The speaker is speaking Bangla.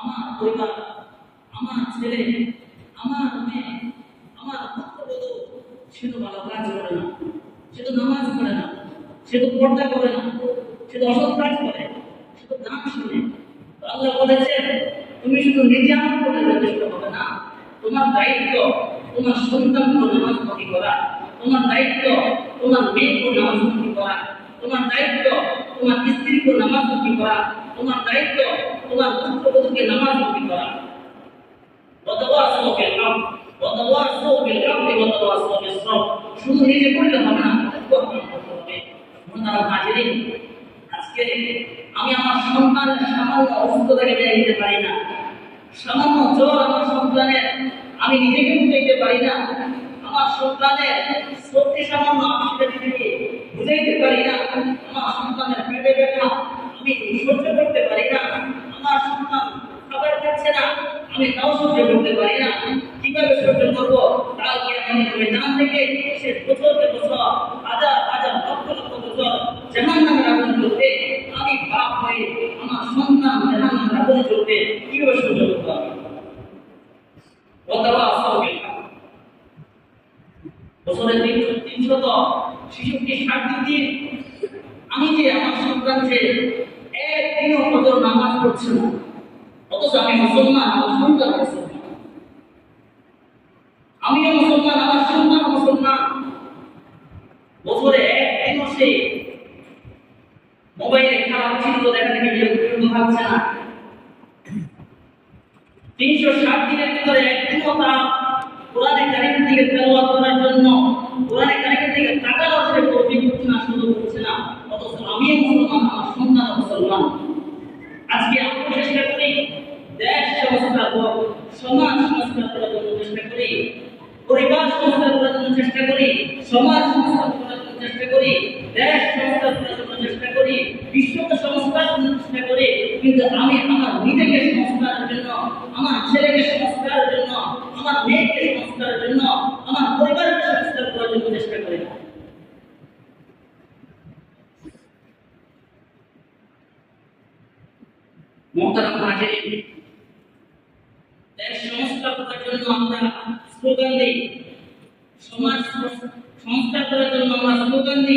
আমার পরিবার, আমার ছেলে, আমার মেয়ে, আমার পুত্রবধূ সে তো ভালো কাজ করে না, সে তো নামাজ পড়ে না, সে তো পর্দা করে না, সে তো অসৎ কাজ করে, সে তো গান শুনে। আল্লাহ বলেছেন, তুমি শুধু নিজে আমার করে যথেষ্ট হবে না। তোমার দায়িত্ব, তোমার সন্তানকে নামাজমুখী করা। তোমার দায়িত্ব, তোমার মেয়েকে নামাজমুখী করা। তোমার দায়িত্ব, তোমার স্ত্রীকে নামাজমুখী করা। তোমার দায়িত্ব, তোমার রসুলকে নামাজ মুখী করা ওয়াতাওয়াসাউ বিল হাম ওয়াতাওয়াসাউ বিল হাম ওয়াতাওয়াসাউ বিস সাবর শুধু নিজে পড়লে হাজিরিন আজকে আমি আমার সন্তানের সামান্য অসুস্থতাকে মেনে নিতে পারি না। সামান্য জ্বর আমার সন্তানের আমি নিজেকে বুঝাইতে পারি না। আমার সন্তানের শক্তি সামান্য আমি সেটা বুঝাইতে পারি না। আমার সন্তানের পেটে ব্যথা আমি সহ্য করতে পারি না। আমার আমি তাও সহ্য পারি না। কীভাবে সহ্য করব? কালকে আমি ময়দান থেকে সে বছরকে বছর হাজার হাজার, লক্ষ লক্ষ বছর জাহান নামের আগুন চলবে আমি বাপ হয়ে আমার সন্তান জাহান নামের আগুন চলবে কীভাবে সহ্য করতে হবে অথবা আসবে বছরে তিনশো তিনশত শিশুকে ষাট দিন আমি যে আমার সন্তান যে একদিনও কত নামাজ পড়ছে অথচ আমি মুসলমান মুসলমান। আমিও মুসলমান, আমার সন্তান মুসলমান। বছরে একদিনও সে মোবাইলে খারাপ চিত্র দেখা থেকে বিরক্ত থাকছে না। তিনশো ষাট দিনের ভিতরে তার কোরআনে কারিমের দিকে তেলাওয়াত করার জন্য, কোরআনে কারিমের দিকে তাকানোর সে তৌফিক করছে না, সুযোগ করছে না। অথচ আমিও মুসলমান, আমার সন্তান মুসলমান। আজকে আমরা চেষ্টা করি। দেশ সংস্কার হোক সমাজ সংস্কার করার জন্য চেষ্টা করি পরিবার সংস্কার করার জন্য চেষ্টা করি সমাজ সংস্কার করার জন্য চেষ্টা করি দেশ সংস্কার করার জন্য চেষ্টা করি বিশ্বকে সংস্কার করার চেষ্টা করি, কিন্তু আমি আমার নিজেকে সংস্কারের জন্য, আমার ছেলেকে সংস্কারের জন্য, আমার মেয়েকে সংস্কারের জন্য, আমার পরিবারকে সংস্কার করার জন্য চেষ্টা করি। না মোহতারাম করার জন্য আমরা স্লোগান দিই। সমাজ সংস্কার করার জন্য আমরা স্লোগান দিই।